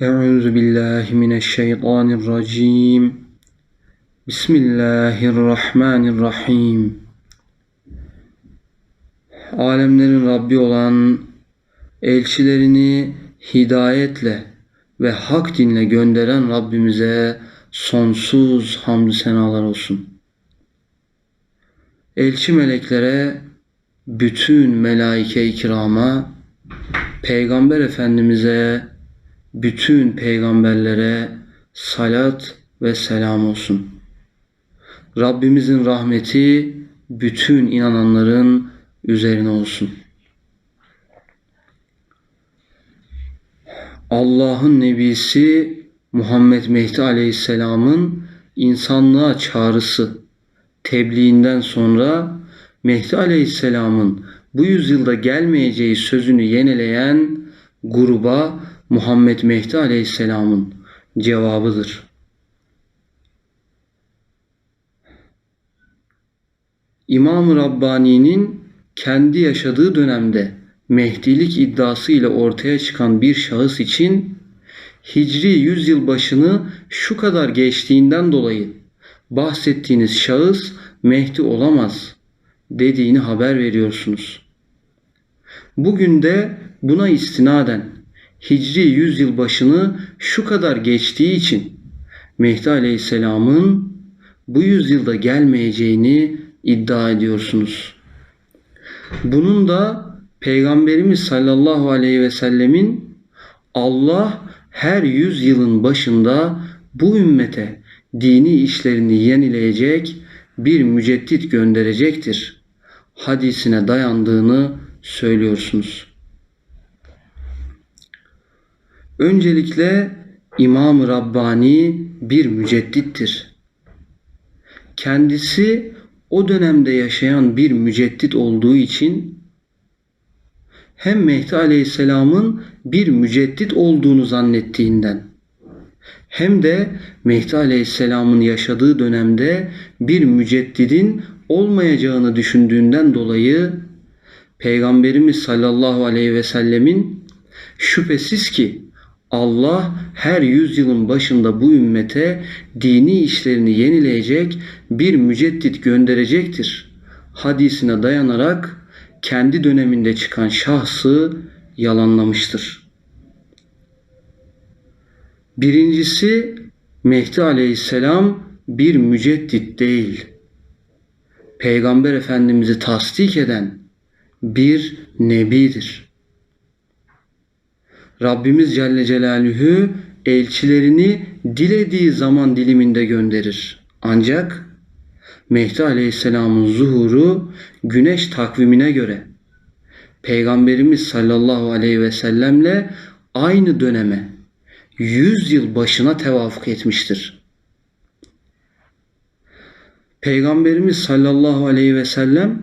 Euzu billahi mineşşeytanirracim. Bismillahirrahmanirrahim. Alemlerin Rabbi olan elçilerini hidayetle ve hak dinle gönderen Rabbimize sonsuz hamdü senalar olsun. Elçi meleklere, bütün melaike-i kirama, Peygamber Efendimiz'e, bütün peygamberlere salat ve selam olsun. Rabbimizin rahmeti bütün inananların üzerine olsun. Allah'ın nebisi Muhammed Mehdi Aleyhisselam'ın insanlığa çağrısı tebliğinden sonra Mehdi Aleyhisselam'ın bu yüzyılda gelmeyeceği sözünü yenileyen gruba Muhammed Mehdi Aleyhisselam'ın cevabıdır. İmam-ı Rabbani'nin kendi yaşadığı dönemde Mehdilik iddiası ile ortaya çıkan bir şahıs için Hicri yüzyıl başını şu kadar geçtiğinden dolayı bahsettiğiniz şahıs Mehdi olamaz dediğini haber veriyorsunuz. Bugün de buna istinaden Hicri yüzyıl başını şu kadar geçtiği için Mehdi Aleyhisselam'ın bu yüzyılda gelmeyeceğini iddia ediyorsunuz. Bunun da Peygamberimiz sallallahu aleyhi ve sellemin Allah her yüzyılın başında bu ümmete dini işlerini yenileyecek bir müceddit gönderecektir. Hadisine dayandığını söylüyorsunuz. Öncelikle İmam-ı Rabbani bir müceddittir. Kendisi o dönemde yaşayan bir müceddit olduğu için hem Mehdi Aleyhisselam'ın bir müceddit olduğunu zannettiğinden hem de Mehdi Aleyhisselam'ın yaşadığı dönemde bir müceddidin olmayacağını düşündüğünden dolayı Peygamberimiz sallallahu aleyhi ve sellemin şüphesiz ki Allah her yüzyılın başında bu ümmete dini işlerini yenileyecek bir müceddit gönderecektir. Hadisine dayanarak kendi döneminde çıkan şahsı yalanlamıştır. Birincisi Mehdi aleyhisselam bir müceddit değil. Peygamber Efendimiz'i tasdik eden bir nebidir. Rabbimiz Celle Celaluhu elçilerini dilediği zaman diliminde gönderir. Ancak Mehdi Aleyhisselam'ın zuhuru güneş takvimine göre Peygamberimiz sallallahu aleyhi ve sellemle aynı döneme 100 yıl başına tevafuk etmiştir. Peygamberimiz sallallahu aleyhi ve sellem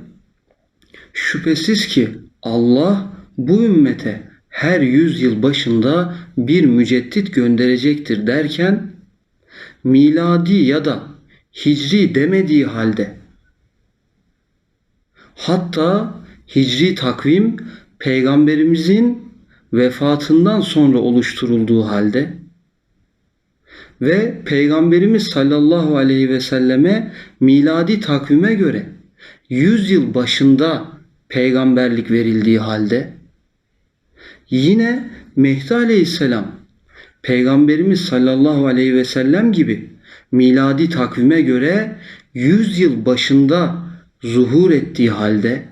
şüphesiz ki Allah bu ümmete her yüzyıl başında bir müceddit gönderecektir derken miladi ya da hicri demediği halde. Hatta hicri takvim peygamberimizin vefatından sonra oluşturulduğu halde ve peygamberimiz sallallahu aleyhi ve selleme miladi takvime göre 100 yıl başında peygamberlik verildiği halde Yine Mehdi Aleyhisselam Peygamberimiz sallallahu aleyhi ve sellem gibi miladi takvime göre 100 yıl başında zuhur ettiği halde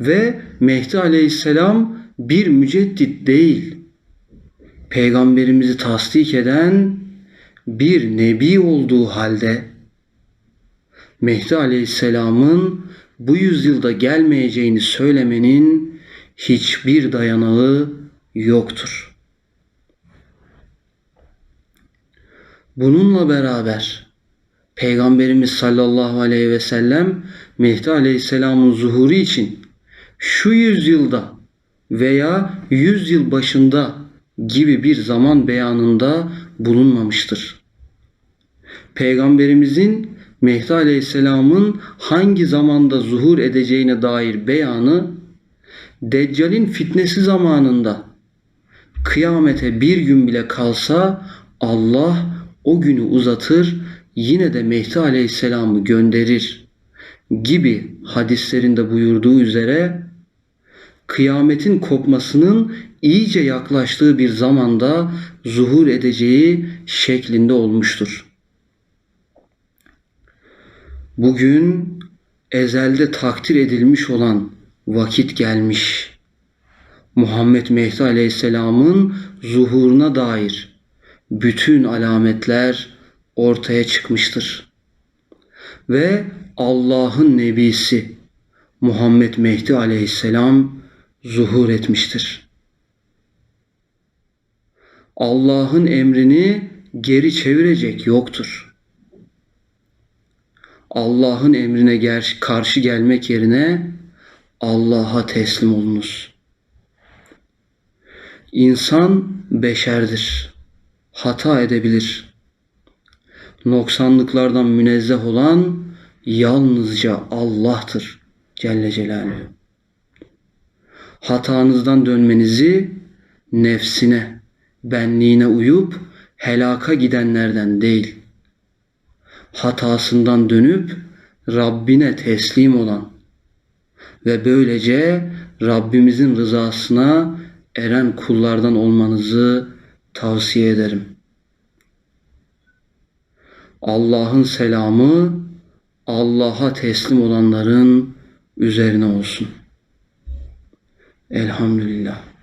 ve Mehdi Aleyhisselam bir müceddit değil, peygamberimizi tasdik eden bir nebi olduğu halde Mehdi Aleyhisselam'ın bu yüzyılda gelmeyeceğini söylemenin hiçbir dayanağı yoktur. Bununla beraber Peygamberimiz sallallahu aleyhi ve sellem Mehdi aleyhisselamın zuhuru için şu yüzyılda veya yüzyıl başında gibi bir zaman beyanında bulunmamıştır. Peygamberimizin Mehdi Aleyhisselam'ın hangi zamanda zuhur edeceğine dair beyanı Deccal'in fitnesi zamanında kıyamete bir gün bile kalsa Allah o günü uzatır yine de Mehdi Aleyhisselam'ı gönderir gibi hadislerinde buyurduğu üzere kıyametin kopmasının iyice yaklaştığı bir zamanda zuhur edeceği şeklinde olmuştur. Bugün ezelde takdir edilmiş olan vakit gelmiş. Muhammed Mehdi Aleyhisselam'ın zuhuruna dair bütün alametler ortaya çıkmıştır. Ve Allah'ın nebisi Muhammed Mehdi Aleyhisselam zuhur etmiştir. Allah'ın emrini geri çevirecek yoktur. Allah'ın emrine karşı gelmek yerine Allah'a teslim olunuz. İnsan beşerdir. Hata edebilir. Noksanlıklardan münezzeh olan yalnızca Allah'tır Celle Celaluhu. Hatanızdan dönmenizi nefsine, benliğine uyup helaka gidenlerden değil, hatasından dönüp Rabbine teslim olan ve böylece Rabbimizin rızasına eren kullardan olmanızı tavsiye ederim. Allah'ın selamı Allah'a teslim olanların üzerine olsun. Elhamdülillah.